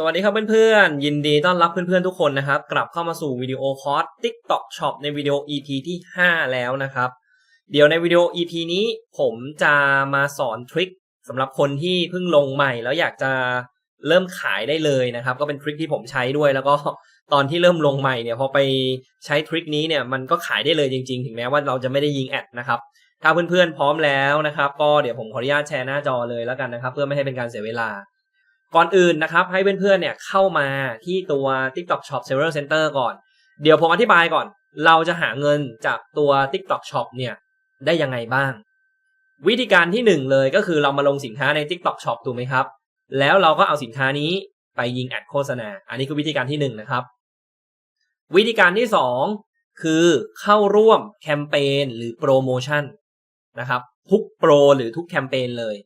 สวัสดีครับเพื่อนๆ ยินดีต้อนรับเพื่อนๆทุกคนนะครับ กลับเข้ามาสู่วิดีโอคอร์ส TikTok Shop ในวิดีโอ EP ที่ 5 แล้วนะครับ เดี๋ยวในวิดีโอ EP นี้ผมจะมาสอนทริคสำหรับคนที่เพิ่งลงใหม่ แล้วอยากจะเริ่มขายได้เลยนะครับ ก็เป็นทริคที่ผมใช้ด้วย แล้วก็ตอนที่เริ่มลงใหม่เนี่ยพอไปใช้ทริคนี้เนี่ยมันก็ขายได้เลยจริง ๆ ถึงแม้ว่าเราจะไม่ได้ยิงแอดนะครับถ้าเพื่อนๆพร้อมแล้วนะครับ ก็เดี๋ยวผมขออนุญาตแชร์หน้าจอเลยแล้วกันนะครับ เพื่อไม่ให้เป็นการเสียเวลา ก่อนอื่นนะครับ ให้เพื่อนๆเนี่ยเข้ามาที่ตัว TikTok Shop Seller Center ก่อน เดี๋ยวผมอธิบายก่อน เราจะหาเงินจากตัว TikTok Shop เนี่ยได้ยังไงบ้าง วิธีการที่หนึ่งเลยก็คือเรามาลงสินค้าใน TikTok Shop ถูกไหมครับ แล้วเราก็เอาสินค้านี้ไปยิงแอดโฆษณา อันนี้คือวิธีการที่หนึ่งนะครับ วิธีการที่สองคือเข้าร่วมแคมเปญหรือโปรโมชั่นนะครับทุกโปรหรือทุกแคมเปญเลย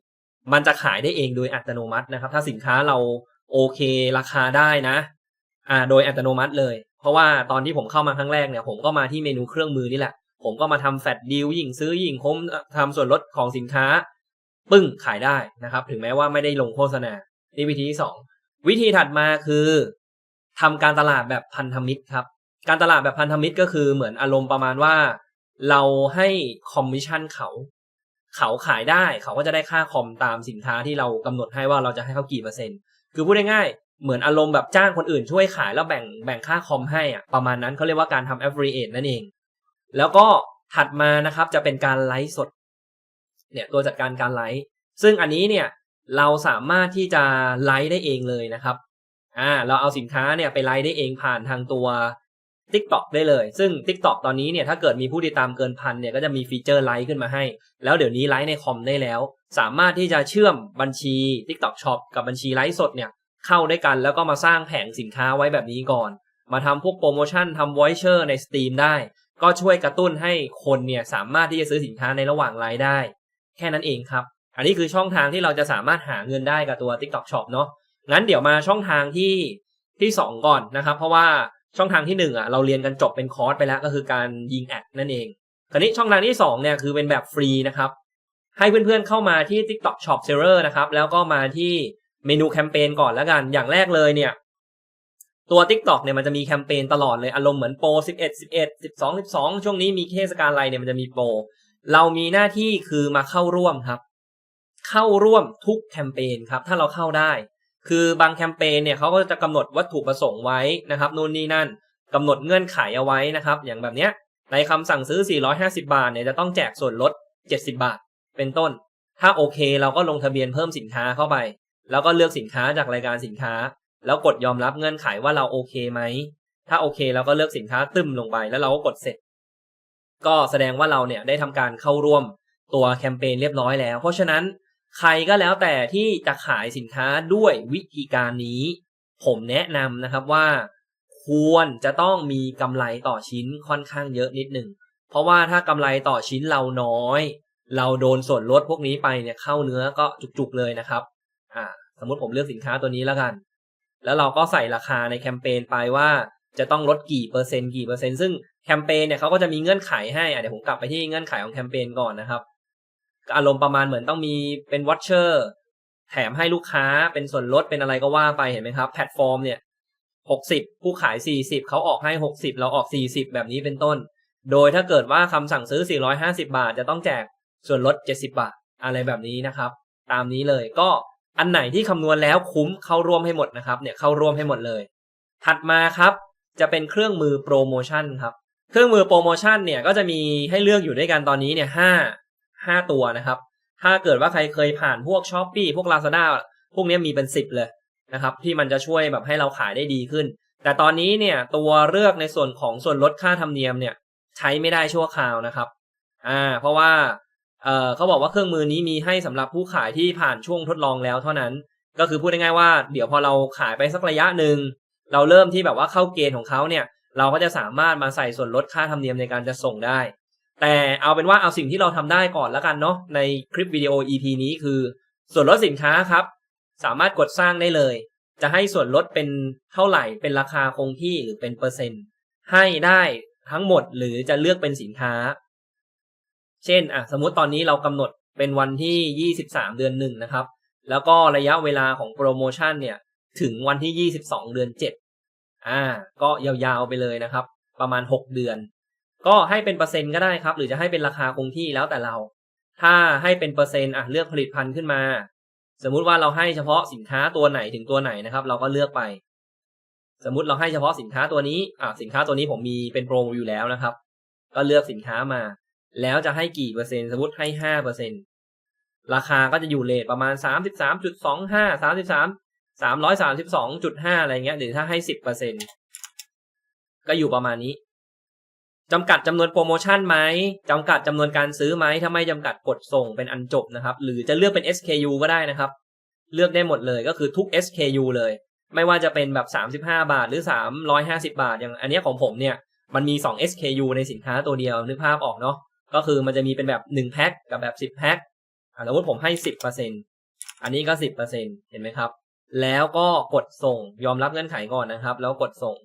มันจะขายได้เองโดยอัตโนมัตินะครับ ถ้าสินค้าเราโอเคราคาได้นะ อ่า โดยอัตโนมัติเลย เพราะว่าตอนที่ผมเข้ามาครั้งแรกเนี่ยผมก็มาที่เมนูเครื่องมือนี่แหละ ผมก็มาทำแฟลตดีลยิ่งซื้อยิ่งคุ้มทำส่วนลดของสินค้า ปึ้งขายได้นะครับ ถึงแม้ว่าไม่ได้ลงโฆษณานี่วิธีที่สองวิธีถัดมาคือทำการตลาดแบบพันธมิตรครับ การตลาดแบบพันธมิตรก็คือเหมือนอารมณ์ประมาณว่า เราให้คอมมิชชั่นเขา เขาขายได้เขาก็จะได้ค่าคอมตามสินค้าที่เรากำหนดให้ว่าเราจะให้เขากี่เปอร์เซ็นต์คือพูดง่ายๆเหมือนอารมณ์แบบจ้างคนอื่นช่วยขายแล้วแบ่งแบ่งค่าคอมให้อะประมาณนั้นเขาเรียกว่าการทำ affiliate นั่นเอง แล้วก็ถัดมานะครับจะเป็นการไลฟ์สดเนี่ยตัวจัดการการไลฟ์ซึ่งอันนี้เนี่ยเราสามารถที่จะไลฟ์ได้เองเลยนะครับอ่าเราเอาสินค้าเนี่ยไปไลฟ์ได้เองผ่านทางตัว TikTok ได้เลย ซึ่ง TikTok ตอนนี้เนี่ยถ้าเกิดมีผู้ติดตามเกินพันเนี่ยก็จะมีฟีเจอร์ไลฟ์ขึ้นมาให้ แล้วเดี๋ยวนี้ไลฟ์ในคอมได้แล้ว สามารถที่จะเชื่อมบัญชี TikTok Shop กับบัญชีไลฟ์สดเนี่ยเข้าด้วยกันแล้วก็มาสร้างแผงสินค้าไว้แบบนี้ก่อน มาทำพวกโปรโมชั่นทำ Voucher ใน Steam ได้ ก็ช่วยกระตุ้นให้คนเนี่ยสามารถที่จะซื้อสินค้าในระหว่างไลฟ์ได้ แค่นั้นเองครับ อันนี้คือช่องทางที่เราจะสามารถหาเงินได้กับตัว TikTok Shop เนาะงั้นเดี๋ยวมาช่องทางที่ที่สองก่อนนะครับ เพราะว่า ช่องทางที่หนึ่งอะเราเรียนกันจบเป็นคอร์สไปแล้วก็คือการยิงแอดนั่นเองคราวนี้ช่องทางที่สองเนี่ยคือเป็นแบบฟรีนะครับ ให้เพื่อนๆเข้ามาที่ TikTok Shop Seller นะครับ แล้วก็มาที่เมนูแคมเปญก่อนแล้วกัน อย่างแรกเลยเนี่ย ตัว TikTok เนี่ยมันจะมีแคมเปญตลอดเลย อารมณ์เหมือนโปร 11 11 12 12 ช่วงนี้มีเทศกาลอะไรเนี่ยมันจะมีโปร เรามีหน้าที่คือมาเข้าร่วมครับ เข้าร่วมทุกแคมเปญครับ ถ้าเราเข้าได้ คือบางแคมเปญเนี่ยเขาก็จะกำหนดวัตถุประสงค์ไว้นะครับนู่นนี่นั่นกำหนดเงื่อนไขเอาไว้นะครับ อย่างแบบเนี้ยในคำสั่งซื้อ 450 บาทเนี่ยจะต้องแจกส่วนลด 70 บาท เป็นต้น ถ้าโอเคเราก็ลงทะเบียนเพิ่มสินค้าเข้าไป แล้วก็เลือกสินค้าจากรายการสินค้า แล้วกดยอมรับเงื่อนไขว่าเราโอเคไหม ถ้าโอเคเราก็เลือกสินค้าตึมลงไป แล้วเราก็กดเสร็จ ก็แสดงว่าเราเนี่ยได้ทำการเข้าร่วมตัวแคมเปญเรียบร้อยแล้ว เพราะฉะนั้น ใครก็แล้วแต่ที่จะขายสินค้าด้วยวิธีการนี้ ผมแนะนำนะครับว่า ควรจะต้องมีกำไรต่อชิ้นค่อนข้างเยอะนิดหนึ่งเพราะว่าถ้ากำไรต่อชิ้นเราน้อย เราโดนส่วนลดพวกนี้ไปเนี่ยเข้าเนื้อก็จุกๆเลยนะครับอ่าสมมติผมเลือกสินค้าตัวนี้แล้วกัน แล้วเราก็ใส่ราคาในแคมเปญไปว่าจะต้องลดกี่เปอร์เซ็นต์กี่เปอร์เซ็นต์ซึ่งแคมเปญเนี่ยเขาก็จะมีเงื่อนไขให้อะเดี๋ยวผมกลับไปที่เงื่อนไขของแคมเปญก่อนนะครับ อารมณ์ประมาณเหมือนต้องมีเป็นวอชเชอร์แถมให้ลูกค้าเป็นส่วนลดเป็นอะไรก็ว่าไปเห็นไหมครับ แพลตฟอร์มเนี่ยหกสิบผู้ขายสี่สิบเขาออกให้หกสิบเราออกสี่สิบแบบนี้เป็นต้น โดยถ้าเกิดว่าคำสั่งซื้อ450บาท จะต้องแจกส่วนลด70บาท อะไรแบบนี้นะครับ ตามนี้เลยก็อันไหนที่คำนวณแล้วคุ้มเข้าร่วมให้หมดนะครับ เนี่ยเข้าร่วมให้หมดเลย ถัดมาครับจะเป็นเครื่องมือโปรโมชั่นครับ เครื่องมือโปรโมชั่นเนี่ยก็จะมีให้เลือกอยู่ด้วยกันตอนนี้เนี่ยห้า ห้าตัวนะครับ ถ้าเกิดว่าใครเคยผ่านพวกช้อปปีพวก Lazada พวกนี้มีเป็นสิบเลยนะครับที่มันจะช่วยแบบให้เราขายได้ดีขึ้น แต่ตอนนี้เนี่ยตัวเลือกในส่วนของส่วนลดค่าธรรมเนียมเนี่ยใช้ไม่ได้ชั่วคราวนะครับอ่าเพราะว่าเออเขาบอกว่าเครื่องมือนี้มีให้สำหรับผู้ขายที่ผ่านช่วงทดลองแล้วเท่านั้น ก็คือพูดง่ายๆว่าเดี๋ยวพอเราขายไปสักระยะหนึ่งเราเริ่มที่แบบว่าเข้าเกณฑ์ของเขาเนี่ยเราก็จะสามารถมาใส่ส่วนลดค่าธรรมเนียมในการจะส่งได้ แต่เอาเป็นว่าเอาสิ่งที่เราทำได้ก่อนแล้วกันเนาะในคลิปวิดีโอ EP นี้คือ ส่วนลดสินค้าครับ สามารถกดสร้างได้เลย จะให้ส่วนลดเป็นเท่าไหร่เป็นราคาคงที่หรือเป็นเปอร์เซ็นต์ให้ได้ทั้งหมดหรือจะเลือกเป็นสินค้า เช่นอะสมมุติตอนนี้เรากำหนดเป็นวันที่ 23 เดือนหนึ่งนะครับ แล้วก็ระยะเวลาของโปรโมชั่นเนี่ยถึงวันที่ยี่สิบสองเดือนเจ็ดอ่า ก็ยาวๆไปเลยนะครับ ประมาณหกเดือน ก็ให้เป็นเปอร์เซ็นต์ก็ได้ครับ หรือจะให้เป็นราคาคงที่แล้วแต่เรา ถ้าให้เป็นเปอร์เซ็นต์อะเลือกผลิตภัณฑ์ขึ้นมา สมมุติว่าเราให้เฉพาะสินค้าตัวไหนถึงตัวไหนนะครับ เราก็เลือกไป สมมุติเราให้เฉพาะสินค้าตัวนี้อ่าสินค้าตัวนี้ผมมีเป็นโปรอยู่แล้วนะครับ ก็เลือกสินค้ามา แล้วจะให้กี่เปอร์เซ็นต์สมมติให้ห้าเปอร์เซ็นต์ราคาก็จะอยู่เลทประมาณสามสิบสามจุดสองห้าสามสิบสามสามร้อยสามสิบสองจุดห้าอะไรเงี้ยหรือถ้าให้สิบเปอร์เซ็นก็อยู่ประมาณนี้ จำกัดจำนวนโปรโมชั่นไหมจำกัดจำนวนการซื้อไหมถ้าไม่จำกัดกดส่งเป็นอันจบนะครับ หรือจะเลือกเป็น SKU ก็ได้นะครับ เลือกได้หมดเลยก็คือทุก SKU เลย ไม่ว่าจะเป็นแบบ 35 บาทหรือ 350 บาท อย่างอันนี้ของผมเนี่ยมันมี 2 SKU ในสินค้าตัวเดียวนึกภาพออกเนาะก็คือมันจะมีเป็นแบบ1แพ็คกับแบบ10แพ็คสมมติผมให้ 10%อันนี้ก็ 10%เห็นไหมครับ แล้วก็กดส่งยอมรับเงื่อนไขก่อนนะครับ แล้วกดส่ง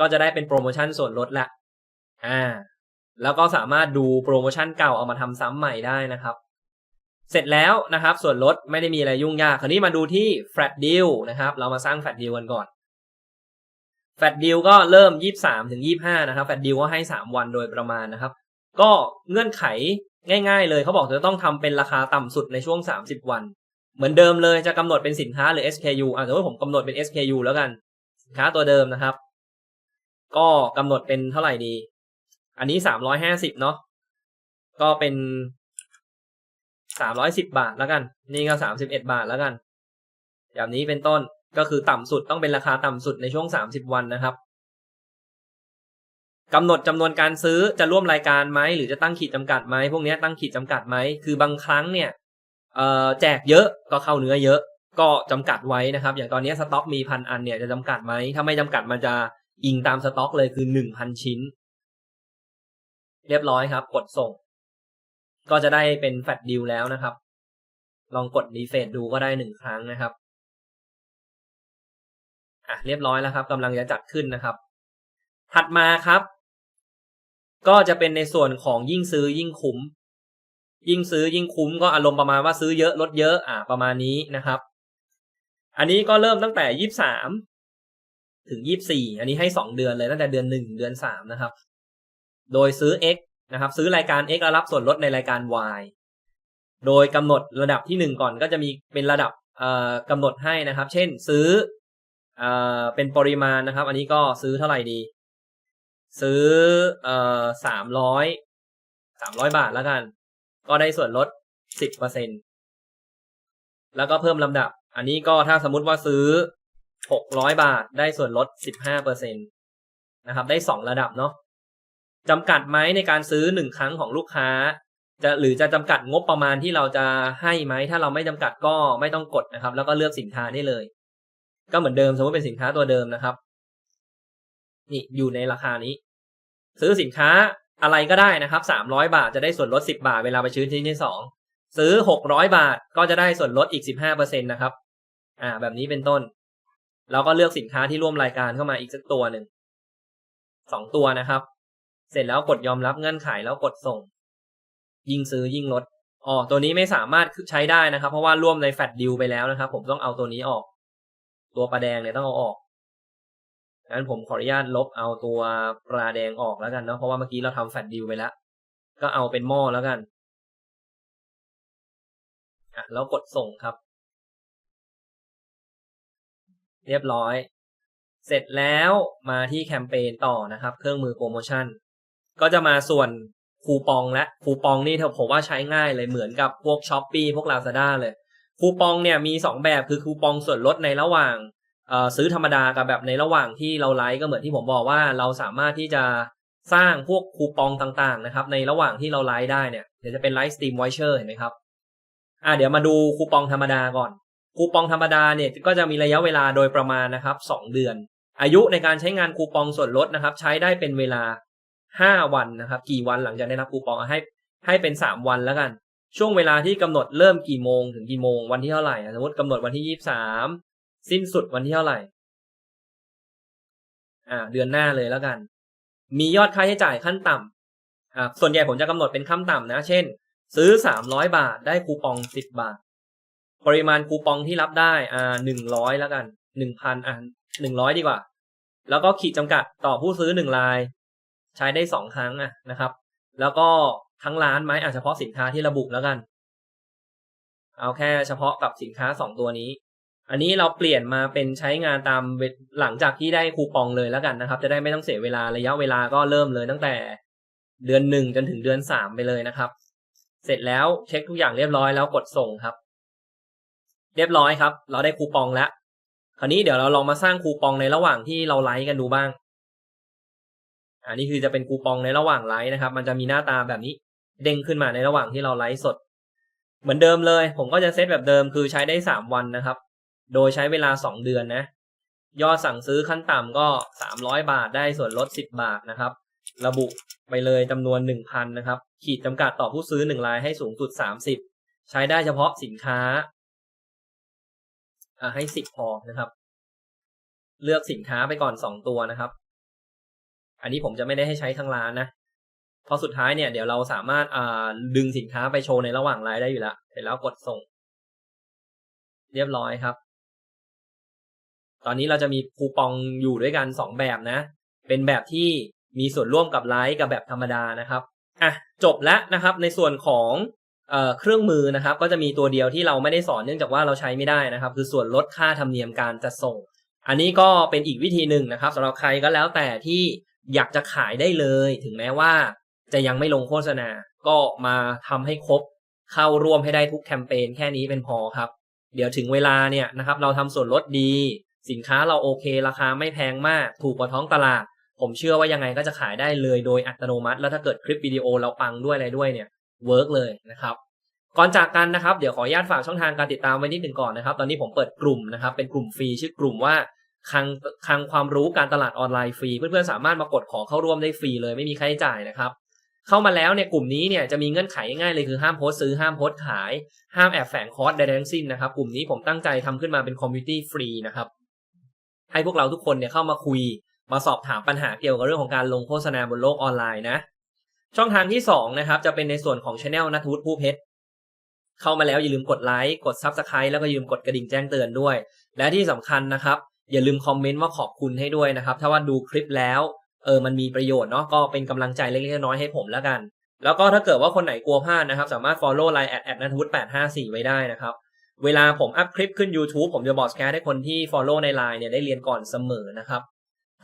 ก็จะได้เป็นโปรโมชั่นส่วนลดละอ่า แล้วก็สามารถดูโปรโมชั่นเก่าเอามาทำซ้ำใหม่ได้นะครับ เสร็จแล้วนะครับ ส่วนลดไม่ได้มีอะไรยุ่งยากคราวนี้มาดูที่ flat deal นะครับ เรามาสร้าง flat deal กันก่อน flat deal ก็เริ่ม 23ถึง25 นะครับ flat deal ก็ให้ 3 วันโดยประมาณนะครับ ก็เงื่อนไขง่าย ๆ เลยเขาบอกจะต้องทำเป็นราคาต่ำสุดในช่วง 30 วัน เหมือนเดิมเลยจะกำหนดเป็นสินค้าหรือ SKU อะสมมติผมกำหนดเป็น SKU แล้วกัน สินค้าตัวเดิมนะครับ ก็กำหนดเป็นเท่าไหร่ดี อันนี้350เนาะก็เป็นสามร้อยสิบบาทแล้วกัน นี่ก็สามสิบเอ็ดบาทแล้วกัน แบบนี้เป็นต้นก็คือต่ำสุดต้องเป็นราคาต่ำสุดในช่วงสามสิบวันนะครับกำหนดจำนวนการซื้อจะร่วมรายการไหมหรือจะตั้งขีดจำกัดไหมพวกนี้ตั้งขีดจำกัดไหมคือบางครั้งเนี่ยเอ่อแจกเยอะก็เข้าเนื้อเยอะ ก็จำกัดไว้นะครับ อย่างตอนนี้สต็อกมีพันอันเนี่ยจะจำกัดไหมถ้าไม่จำกัดมันจะ อิงตามสต็อกเลยคือหนึ่งพันชิ้น เรียบร้อยครับ กดส่ง ก็จะได้เป็นแฟลตดิวแล้วนะครับ ลองกดรีเฟรชดูก็ได้หนึ่งครั้งนะครับอะเรียบร้อยแล้วครับกำลังจะจัดขึ้นนะครับ ถัดมาครับ ก็จะเป็นในส่วนของยิ่งซื้อยิ่งคุ้ม ยิ่งซื้อยิ่งคุ้มก็อารมณ์ประมาณว่าซื้อเยอะลดเยอะอะประมาณนี้นะครับ อันนี้ก็เริ่มตั้งแต่ยี่สาม ถึงยี่สี่อันนี้ให้สองเดือนเลยตั้งแต่เดือนหนึ่งเดือนสามนะครับ โดยซื้อ X นะครับ ซื้อรายการ X แล้วรับส่วนลดในรายการ Y โดยกำหนดระดับที่หนึ่งก่อนก็จะมีเป็นระดับเอ่อกำหนดให้นะครับ เช่นซื้อเอเป็นปริมาณนะครับ อันนี้ก็ซื้อเท่าไหร่ดี ซื้อสามร้อยสามร้อยบาทแล้วกัน ก็ได้ส่วนลดสิบเปอร์เซ็นแล้วก็เพิ่มลำดับ อันนี้ก็ถ้าสมมติว่าซื้อ หกร้อยบาทได้ส่วนลดสิบห้าเปอร์เซ็นตนะครับได้สองระดับเนาะจำกัดไหมในการซื้อหนึ่งครั้งของลูกค้า จะหรือจะจำกัดงบประมาณที่เราจะให้ไหม ถ้าเราไม่จำกัดก็ไม่ต้องกดนะครับ แล้วก็เลือกสินค้าได้เลย ก็เหมือนเดิมสมมติเป็นสินค้าตัวเดิมนะครับ นี่อยู่ในราคานี้ ซื้อสินค้าอะไรก็ได้นะครับสามร้อยบาทจะได้ส่วนลดสิบาทเวลาไปชื้นที่ที่สองซื้อหกร้อยบาทก็จะได้ส่วนลดอีกสิบห้าเปอร์เซ็นตนะครับ อ่า แบบนี้เป็นต้น เราก็เลือกสินค้าที่ร่วมรายการเข้ามาอีกสักตัวหนึ่งสองตัวนะครับ เสร็จแล้วกดยอมรับเงื่อนไขแล้วกดส่ง ยิ่งซื้อยิ่งลดอ๋อตัวนี้ไม่สามารถใช้ได้นะครับ เพราะว่าร่วมในแฟดดิวไปแล้วนะครับ ผมต้องเอาตัวนี้ออก ตัวปลาแดงเนี่ยต้องเอาออกงั้นผมขออนุญาตลบเอาตัวปลาแดงออกแล้วกันเนาะเพราะว่าเมื่อกี้เราทำแฟดดิวไปแล้ว ก็เอาเป็นหม้อแล้วกันอะแล้วกดส่งครับ เรียบร้อย เสร็จแล้วมาที่แคมเปญต่อนะครับ เครื่องมือโปรโมชั่น ก็จะมาส่วนคูปองและคูปองนี่ผมว่าใช้ง่ายเลยเหมือนกับพวกช้อปปีพวก Lazada เลยคูปองเนี่ยมี 2 แบบคือคูปองส่วนลดในระหว่างซื้อธรรมดากับแบบในระหว่างที่เราไลฟ์ก็เหมือนที่ผมบอกว่าเราสามารถที่จะสร้างพวกคูปองต่างๆนะครับ ในระหว่างที่เราไลฟ์ได้เนี่ยเดี๋ยวจะเป็นไลฟ์สตรีมไวเชอร์เห็นไหมครับอ่าเดี๋ยวมาดูคูปองธรรมดาก่อน คูปองธรรมดาเนี่ยก็จะมีระยะเวลาโดยประมาณนะครับ2เดือน อายุในการใช้งานคูปองส่วนลดนะครับ ใช้ได้เป็นเวลา 5 วันนะครับ กี่วันหลังจากได้รับคูปองให้ให้เป็น 3 วันแล้วกัน ช่วงเวลาที่กำหนดเริ่มกี่โมงถึงกี่โมงวันที่เท่าไหร่สมมติกำหนดวันที่ 23 สิ้นสุดวันที่เท่าไหร่อ่าเดือนหน้าเลยแล้วกัน มียอดค่าใช้จ่ายขั้นต่ำอ่าส่วนใหญ่ผมจะกำหนดเป็นขั้นต่ำนะ เช่น ซื้อ 300 บาท ได้คูปอง 10 บาท ปริมาณคูปองที่รับได้ อ่าหนึ่งร้อยแล้วกันหนึ่งพันอ่าหนึ่งร้อยดีกว่า แล้วก็ขีดจำกัดต่อผู้ซื้อหนึ่งราย ใช้ได้สองครั้งอะนะครับ แล้วก็ทั้งร้านไหมอาจเฉพาะสินค้าที่ระบุแล้วกัน เอาแค่เฉพาะกับสินค้าสองตัวนี้ อันนี้เราเปลี่ยนมาเป็นใช้งานตามหลังจากที่ได้คูปองเลยแล้วกันนะครับ จะได้ไม่ต้องเสียเวลาระยะเวลาก็เริ่มเลยตั้งแต่เดือนหนึ่งจนถึงเดือนสามไปเลยนะครับ เสร็จแล้วเช็คทุกอย่างเรียบร้อยแล้วกดส่งครับ เรียบร้อยครับ เราได้คูปองแล้ว คราวนี้เดี๋ยวเราลองมาสร้างคูปองในระหว่างที่เราไลฟ์กันดูบ้าง อันนี้คือจะเป็นคูปองในระหว่างไลฟ์นะครับ มันจะมีหน้าตาแบบนี้ เด้งขึ้นมาในระหว่างที่เราไลฟ์สด เหมือนเดิมเลย ผมก็จะเซตแบบเดิมคือใช้ได้สามวันนะครับ โดยใช้เวลาสองเดือนนะ ยอดสั่งซื้อขั้นต่ำก็สามร้อยบาทได้ส่วนลดสิบบาทนะครับ ระบุไปเลยจำนวนหนึ่งพันนะครับ ขีดจำกัดต่อผู้ซื้อหนึ่งรายให้สูงสุดสามสิบใช้ได้เฉพาะสินค้า อ่าให้สิบพอนะครับ เลือกสินค้าไปก่อนสองตัวนะครับ อันนี้ผมจะไม่ได้ให้ใช้ทั้งร้านนะพราะสุดท้ายเนี่ยเดี๋ยวเราสามารถอ่าดึงสินค้าไปโชว์ในระหว่างไลฟ์ได้อยู่แล้วเสร็จแล้วกดส่ง เรียบร้อยครับ ตอนนี้เราจะมีคูปองอยู่ด้วยกันสองแบบนะ เป็นแบบที่มีส่วนร่วมกับไลฟ์กับแบบธรรมดานะครับอะจบแล้วนะครับ ในส่วนของ เครื่องมือนะครับก็จะมีตัวเดียวที่เราไม่ได้สอนเนื่องจากว่าเราใช้ไม่ได้นะครับ คือส่วนลดค่าธรรมเนียมการจัดส่ง อันนี้ก็เป็นอีกวิธีหนึ่งนะครับสำหรับใครก็แล้วแต่ที่อยากจะขายได้เลย ถึงแม้ว่าจะยังไม่ลงโฆษณา ก็มาทำให้ครบเข้าร่วมให้ได้ทุกแคมเปญแค่นี้เป็นพอครับ เดี๋ยวถึงเวลาเนี่ยนะครับ เราทำส่วนลดดี สินค้าเราโอเคราคาไม่แพงมาก ถูกกว่าท้องตลาด ผมเชื่อว่ายังไงก็จะขายได้เลยโดยอัตโนมัติ แล้วถ้าเกิดคลิปวิดีโอเราปังด้วยอะไรด้วยเนี่ย เวิร์กเลยนะครับก่อนจากกันนะครับ เดี๋ยวขออนุญาตฝากช่องทางการติดตามไว้นิดหนึ่งก่อนนะครับ ตอนนี้ผมเปิดกลุ่มนะครับ เป็นกลุ่มฟรีชื่อกลุ่มว่าคลังคลังความรู้การตลาดออนไลน์ฟรี เพื่อนๆสามารถมากดขอเข้าร่วมได้ฟรีเลยไม่มีค่าใช้จ่ายนะครับ เข้ามาแล้วเนี่ยกลุ่มนี้เนี่ยจะมีเงื่อนไขง่ายๆเลยคือห้ามโพสซื้อห้ามโพสขาย ห้ามแอบแฝงคอร์สใดๆทั้งสิ้นนะครับ กลุ่มนี้ผมตั้งใจทำขึ้นมาเป็นคอมมูนิตี้ฟรีนะครับ ให้พวกเราทุกคนเนี่ยเข้ามาคุยมาสอบถามปัญหาเกี่ยวกับเรื่องของการลงโฆษณาบนโลกออนไลน์นะ ช่องทางที่2นะครับจะเป็นในส่วนของช anel นัทวุฒิผู้เพชรเข้ามาแล้วอย่าลืมกดไลค์กด Subscribe แล้วก็อย่าลืมกดกระดิ่งแจ้งเตือนด้วย และที่สำคัญนะครับ อย่าลืมคอมเมนต์ว่าขอบคุณให้ด้วยนะครับ ถ้าว่าดูคลิปแล้วเออมันมีประโยชน์เนาะก็เป็นกำลังใจเล็กๆน้อยๆให้ผมแล้วกัน แล้วก็ถ้าเกิดว่าคนไหนกลัวพลาดนะครับ สามารถ follow line at at นัทวุฒิ854ไว้ได้นะครับเวลาผมอัพคลิปขึ้น YouTube ผมจะบอกแคร์ให้คนที่ follow ใน line เนี่ยได้เรียนก่อนเสมอนะครับ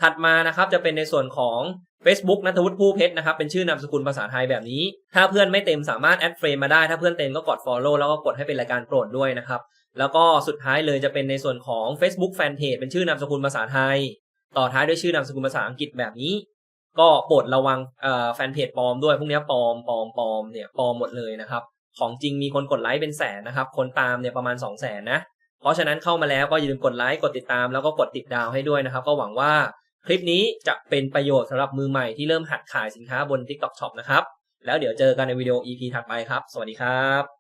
ถัดมานะครับจะเป็นในส่วนของ Facebook นัทวุฒิผู้เพชรนะครับเป็นชื่อนามสกุลภาษาไทยแบบนี้ ถ้าเพื่อนไม่เต็มสามารถแอดเฟรมมาได้ ถ้าเพื่อนเต็มก็กด follow แล้วก็กดให้เป็นรายการโปรดด้วยนะครับแล้วก็สุดท้ายเลยจะเป็นในส่วนของ Facebook Fanpage เป็นชื่อนามสกุลภาษาไทย ต่อท้ายด้วยชื่อนามสกุลภาษาอังกฤษแบบนี้ ก็โปรดระวังแฟนเพจปลอมด้วยพวกนี้ปลอมปลอมปลอมเนี่ยปลอมหมดเลยนะครับของจริงมีคนกดไลค์เป็นแสนนะครับ คนตามเนี่ยประมาณ 2 0 0แสนนะ เพราะฉะนั้นเข้ามาแล้วก็อย่าลืมกดไลค์ กดติดตามแล้วก็กดติดดาวให้ด้วยนะครับ ก็หวังว่า คลิปนี้จะเป็นประโยชน์สำหรับมือใหม่ที่เริ่มหัดขายสินค้าบน TikTok Shop นะครับ แล้วเดี๋ยวเจอกันในวิดีโอ EP ถัดไปครับ สวัสดีครับ